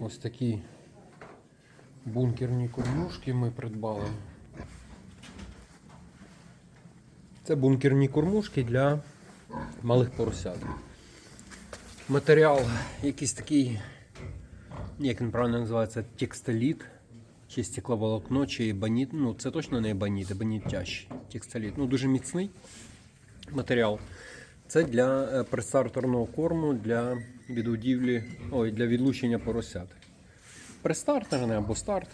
Ось такі бункерні кормушки ми придбали. Це бункерні кормушки для малих поросят. Матеріал якийсь такий, як він правильно називається, текстиліт, чи стекловолокно, чи баніт. Ну, це точно не баніт, а баніт тяжчий. Текстиліт. Ну, дуже міцний матеріал. Це для е, престартерного корму для відгодівлі, ой, для відлучення поросят. Престартерне або старт.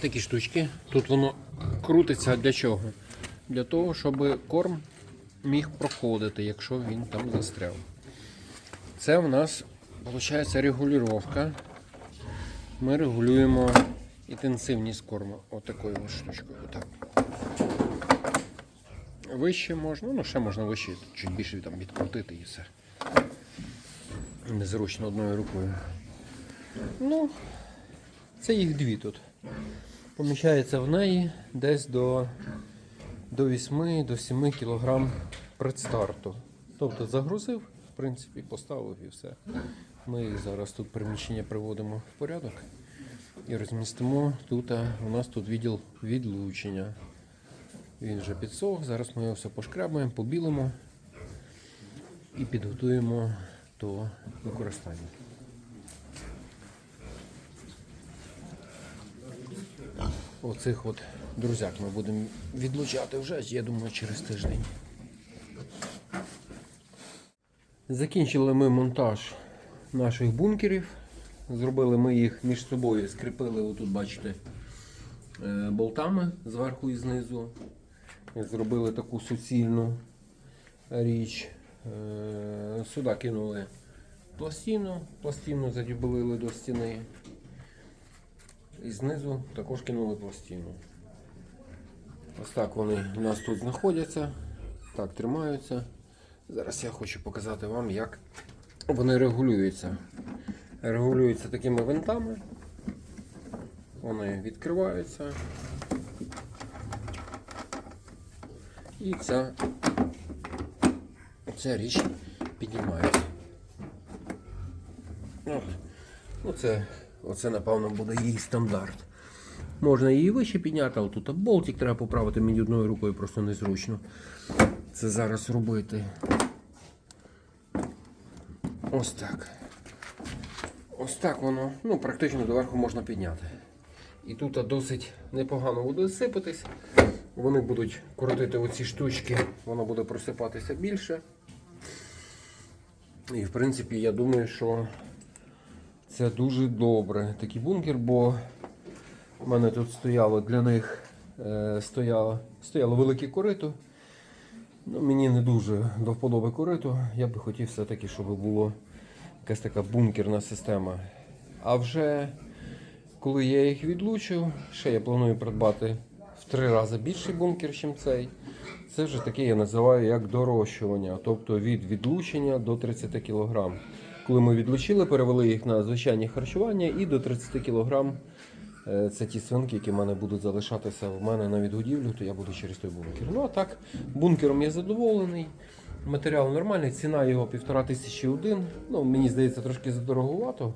Такі штучки. Тут воно крутиться для чого? Для того, щоб корм міг проходити, якщо він там застряв. Це у нас виходить регулювання. Ми регулюємо інтенсивність корму. Отакою ось штучкою. Отак. Вище можна, ну ще можна вище, чуть більше там відкрутити і все. Незручно одною рукою. Ну, це їх дві тут. Поміщається в неї десь до, до 8 до 7 кг предстарту. Тобто загрузив, в принципі, поставив і все. Ми зараз тут приміщення приводимо в порядок і розмістимо тут. У нас тут відділ відлучення. Він вже підсох. Зараз ми його все пошкрябаємо, побілимо і підготуємо до використання. Оцих от друзяк ми будемо відлучати вже, я думаю, через тиждень. Закінчили ми монтаж наших бункерів. Зробили ми їх між собою, скріпили, отут бачите, е, болтами зверху і знизу. Зробили таку суцільну річ. Е, Сюди кинули пластину, пластину задюбелили до стіни. І знизу також кинули пластину. Ось так вони у нас тут знаходяться, так тримаються. Зараз я хочу показати вам, як вони регулюються. Регулюються такими винтами. Вони відкриваються. І ця, ця річ піднімається. От. Ну, це, оце, напевно, буде її стандарт. Можна її вище підняти, але тут болтик треба поправити, мені одною рукою просто незручно. Це зараз робити. Ось так. Ось так воно, ну, практично доверху можна підняти. І тут досить непогано буде сипатись. Вони будуть крутити оці штучки, воно буде просипатися більше. І в принципі, я думаю, що це дуже добре. Такий бункер, бо в мене тут стояло для них е, стояло, стояло велике корито. Ну, мені не дуже до вподоби корито. Я би хотів все-таки, щоб було якась така бункерна система. А вже коли я їх відлучу, ще я планую придбати три рази більший бункер, ніж цей. Це вже таке я називаю як дорощування, тобто від відлучення до 30 кг. Коли ми відлучили, перевели їх на звичайні харчування і до 30 кг. е, Це ті свинки, які в мене будуть залишатися в мене на відгодівлю, то я буду через той бункер. Ну а так, бункером я задоволений. Матеріал нормальний, ціна його півтора тисячі один. Ну, мені здається, трошки задороговато.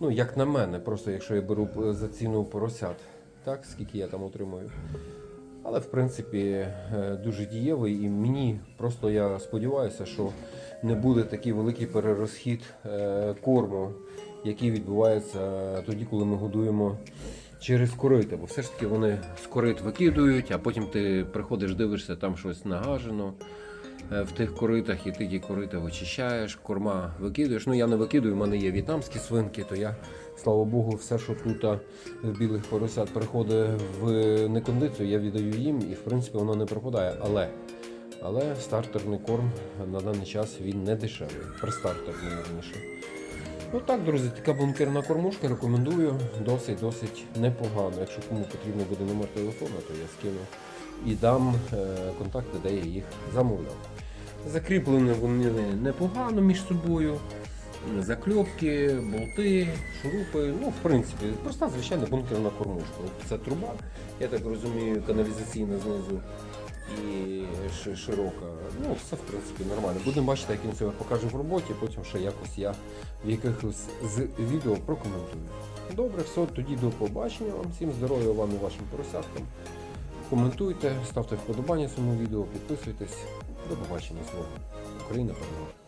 Ну, як на мене, просто якщо я беру е, за ціну поросят, так, скільки я там отримую. Але в принципі е, дуже дієвий і мені просто я сподіваюся, що не буде такий великий перерозхід е, корму, який відбувається тоді, коли ми годуємо через корито. Бо все ж таки вони з корит викидують, а потім ти приходиш, дивишся, там щось нагажено е, в тих коритах, і ти ті корита вичищаєш, корма викидуєш. Ну я не викидую, в мене є в'єтнамські свинки, то я, слава Богу, все, що тут в білих поросят приходить в некондицію, я віддаю їм і в принципі воно не пропадає. Але, але стартерний корм на даний час він не дешевий. Пристартерний верніше. Ну так, друзі, така бункерна кормушка рекомендую. Досить-досить непогано. Якщо кому потрібно буде номер телефону, то я скину і дам е, контакти, де я їх замовляв. Закріплені вони непогано між собою. Закльопки, болти, шурупи. Ну, в принципі, проста звичайна бункерна кормушка. Це труба, я так розумію, каналізаційна знизу. і широка. Ну, все в принципі нормально. Будемо бачити, як він себе покаже в роботі, потім ще якось я в якихось з відео прокоментую. Добре, все, тоді до побачення вам. Всім здоров'я вам і вашим поросяткам. Коментуйте, ставте вподобання цьому відео, підписуйтесь. До побачення, слово. Україна переможе.